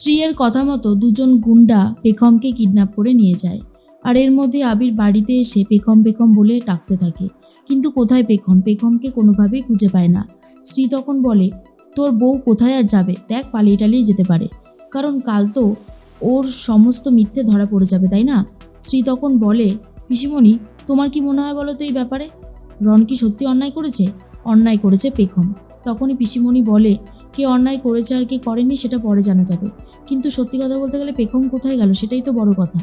স্ত্রীর কথা মতো দুজন গুন্ডা পেখমকে কিডন্যাপ করে নিয়ে যায়। আর এর মধ্যে আবির বাড়িতে এসে পেখম পেখম বলে ডাকতে থাকে। কিন্তু কোথায় পেখম? পেখমকে কোনোভাবেই খুঁজে পায় না। স্ত্রী তখন বলে, তোর বউ কোথায় আর যাবে? দেখ, পালিয়ে টালিয়ে যেতে পারে। কারণ কাল তো ওর সমস্ত মিথ্যে ধরা পড়ে যাবে, তাই না? স্ত্রী তখন বলে, পিসিমণি, তোমার কি মনে হয় বলো তো এই ব্যাপারে? রন কি সত্যি অন্যায় করেছে? অন্যায় করেছে পেখম। তখনই পিসিমণি বলে কে অন্যায় করেছে আর কে করেনি সেটা পরে জানা যাবে। কিন্তু সত্যি কথা বলতে গেলে পেখম কোথায় গেল সেটাই তো বড় কথা।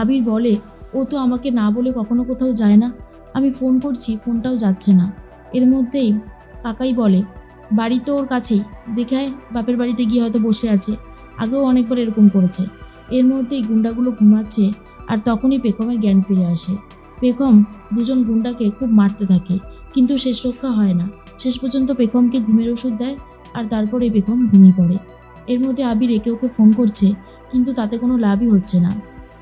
আবির বলে, ও তো আমাকে না বলে কখনো কোথাও যায় না। আমি ফোন করছি, ফোনটাও যাচ্ছে না। এর মধ্যেই কাকাই বলে, বাড়ি তো ওর কাছেই। দেখায় বাপের বাড়িতে গিয়ে হয়তো বসে আছে। আগেও অনেকবার এরকম করেছে। এর মধ্যেই গুন্ডাগুলো ঘুমাচ্ছে আর তখনই পেখমের জ্ঞান ফিরে আসে। পেখম দুজন গুন্ডাকে খুব মারতে থাকে, কিন্তু শেষ রক্ষা হয় না। শেষ পর্যন্ত পেখমকে ঘুমের ওষুধ দেয় আর তারপরে পেখম ঘুমিয়ে পড়ে। এর মধ্যে আবির একে ওকে ফোন করছে, কিন্তু তাতে কোনো লাভই হচ্ছে না।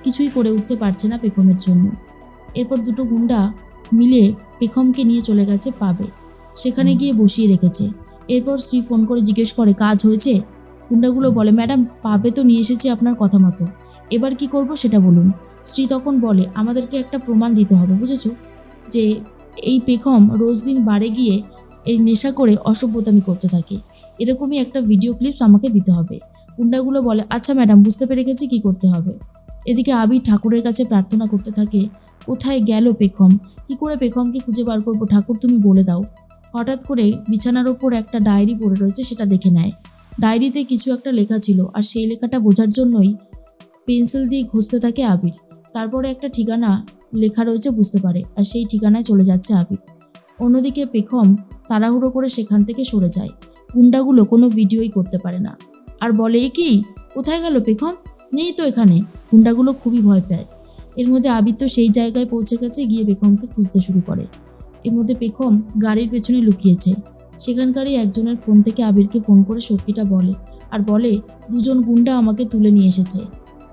কিছুই করে উঠতে পারছে না পেখমের জন্য। এরপর দুটো গুন্ডা মিলে পেখমকে নিয়ে চলে গেছে পাবে। সেখানে গিয়ে বসিয়ে রেখেছে। এরপর স্ত্রী ফোন করে জিজ্ঞেস করে, কাজ হয়েছে? গুন্ডাগুলো বলে, ম্যাডাম, পাবে তো নিয়ে এসেছি আপনার কথা মতো। এবার কি করব সেটা বলুন। স্ত্রী তখন বলে, আমাদেরকে একটা প্রমাণ দিতে হবে, বুঝেছ? যে এই পেখম রোজ দিন বাড়ে গিয়ে এই নেশা করে অসভ্যতামি করতে থাকে। এরকমই একটা ভিডিও ক্লিপস আমাকে দিতে হবে। গুন্ডাগুলো বলে আচ্ছা ম্যাডাম বুঝতে পেরে গেছি কী করতে হবে। এদিকে আবির ঠাকুরের কাছে প্রার্থনা করতে থাকে, কোথায় গেল পেখম? কি করে পেখমকে খুঁজে বার করব? ঠাকুর তুমি বলে দাও। হঠাৎ করে বিছানার ওপর একটা ডায়েরি পড়ে রয়েছে, সেটা দেখে নেয়। ডায়েরিতে কিছু একটা লেখা ছিল, আর সেই লেখাটা বোঝার জন্যই পেন্সিল দিয়ে ঘষতে থাকে আবির। তারপরে একটা ঠিকানা লেখা রয়েছে, বুঝতে পারে, আর সেই ঠিকানায় চলে যাচ্ছে আবির। অন্যদিকে পেখম তাড়াহুড়ো করে সেখান থেকে সরে যায়। গুন্ডাগুলো কোনো ভিডিওই করতে পারে না। আর বলে কি? কোথায় গেল পেখম? নেই তো এখানে। গুন্ডাগুলো খুবই ভয় পায়। এর মধ্যে আবির তো সেই জায়গায় পৌঁছে গেছে, গিয়ে পেখমকে খুঁজতে শুরু করে। এর মধ্যে পেখম গাড়ির পেছনে লুকিয়েছে। সেখানকারই একজনের ফোন থেকে আবিরকে ফোন করে সত্যিটা বলে। আর বলে, দুজন গুন্ডা আমাকে তুলে নিয়ে এসেছে।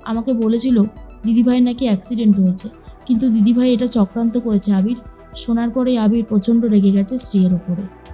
আমাকে বলেছিল, দিদিভাইয়ের নাকি অ্যাক্সিডেন্ট হয়েছে। কিন্তু দিদিভাই এটা চক্রান্ত করেছে আবির। শোনার পরে আবির প্রচণ্ড রেগে গেছে স্ত্রীর ওপরে।